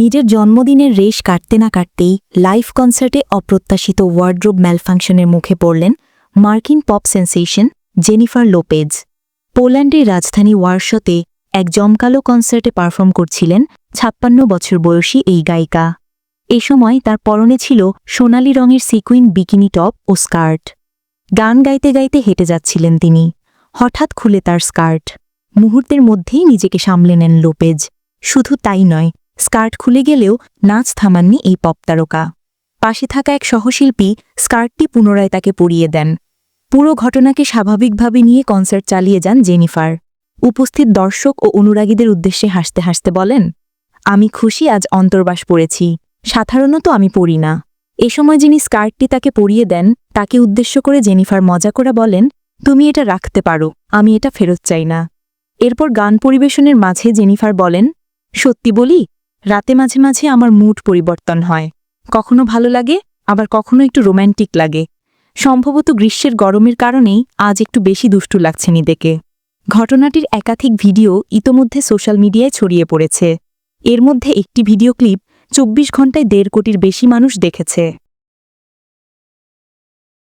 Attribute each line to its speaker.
Speaker 1: নিজের জন্মদিনের রেশ কাটতে না কাটতেই লাইভ কনসার্টে অপ্রত্যাশিত ওয়ার্ড্রোব ম্যালফাংশনের মুখে পড়লেন মার্কিন পপ সেন্সেশন জেনিফার লোপেজ। পোল্যান্ডের রাজধানী ওয়ারশতে এক জমকালো কনসার্টে পারফর্ম করছিলেন ছাপ্পান্ন বছর বয়সী এই গায়িকা। এ সময় তার পরনে ছিল সোনালি রঙের সিকুইন বিকিনি টপ ও স্কার্ট। গান গাইতে গাইতে হেঁটে যাচ্ছিলেন তিনি। হঠাৎ খুলে তার স্কার্ট। মুহূর্তের মধ্যেই নিজেকে সামলে নেন লোপেজ। শুধু তাই নয় স্কার্ট খুলে গেলেও নাচ থামাননি এই পপ তারকা। পাশে থাকা এক সহশিল্পী স্কার্টটি পুনরায় তাকে পরিয়ে দেন। পুরো ঘটনাকে স্বাভাবিকভাবে নিয়ে কনসার্ট চালিয়ে যান জেনিফার। উপস্থিত দর্শক ও অনুরাগীদের উদ্দেশ্যে হাসতে হাসতে বলেন, আমি খুশি আজ অন্তর্বাস পড়েছি, সাধারণত আমি পড়ি না। এ সময় যিনি স্কার্টটি তাকে পরিয়ে দেন, তাকে উদ্দেশ্য করে জেনিফার মজা করে বলেন, তুমি এটা রাখতে পারো, আমি এটা ফেরত চাই না। এরপর গান পরিবেশনের মাঝে জেনিফার বলেন, সত্যি বলি রাতে মাঝে মাঝে আমার মুড পরিবর্তন হয়। কখনো ভালো লাগে, আবার কখনো একটু রোম্যান্টিক লাগে। সম্ভবত গ্রীষ্মের গরমের কারণেই আজ একটু বেশি দুষ্টু লাগছে নিদেকে ঘটনাটির একাধিক ভিডিও ইতোমধ্যে সোশ্যাল মিডিয়ায় ছড়িয়ে পড়েছে। এর মধ্যে একটি ভিডিও ক্লিপ চব্বিশ ঘন্টায় দেড় কোটির বেশি মানুষ দেখেছে।